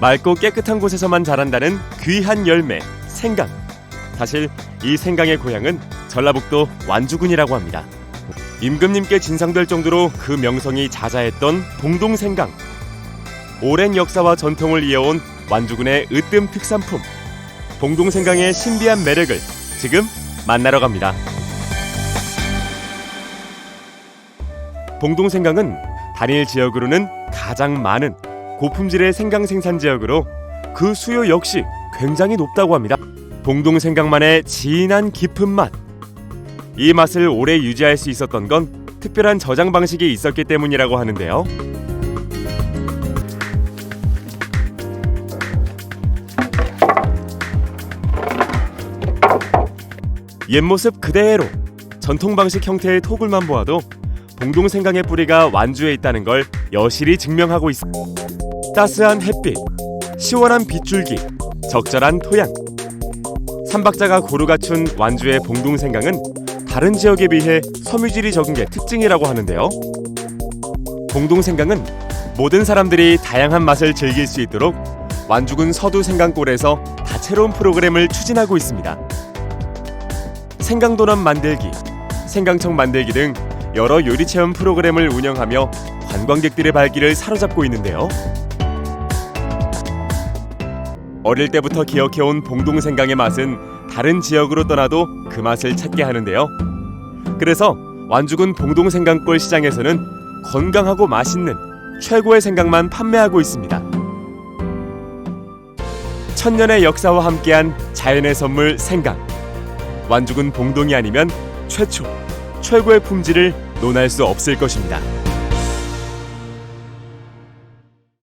맑고 깨끗한 곳에서만 자란다는 귀한 열매 생강. 사실 이 생강의 고향은 전라북도 완주군이라고 합니다. 임금님께 진상될 정도로 그 명성이 자자했던 봉동생강. 오랜 역사와 전통을 이어온 완주군의 으뜸 특산품. 봉동생강의 신비한 매력을 지금 만나러 갑니다. 봉동생강은 단일 지역으로는 가장 많은 고품질의 생강 생산 지역으로 그 수요 역시 굉장히 높다고 합니다. 봉동생강만의 진한 깊은 맛. 이 맛을 오래 유지할 수 있었던 건 특별한 저장 방식이 있었기 때문이라고 하는데요. 옛 모습 그대로 전통 방식 형태의 토굴만 보아도 봉동생강의 뿌리가 완주에 있다는 걸 여실히 증명하고 있어. 따스한 햇빛, 시원한 빗줄기, 적절한 토양. 삼박자가 고루 갖춘 완주의 봉동생강은 다른 지역에 비해 섬유질이 적은 게 특징이라고 하는데요. 봉동생강은 모든 사람들이 다양한 맛을 즐길 수 있도록 완주군 서두 생강골에서 다채로운 프로그램을 추진하고 있습니다. 생강도넛 만들기, 생강청 만들기 등 여러 요리 체험 프로그램을 운영하며 관광객들의 발길을 사로잡고 있는데요. 어릴 때부터 기억해온 봉동생강의 맛은 다른 지역으로 떠나도 그 맛을 찾게 하는데요. 그래서 완주군 봉동생강골 시장에서는 건강하고 맛있는 최고의 생강만 판매하고 있습니다. 천년의 역사와 함께한 자연의 선물 생강. 완주군 봉동이 아니면 최초, 최고의 품질을 논할 수 없을 것입니다.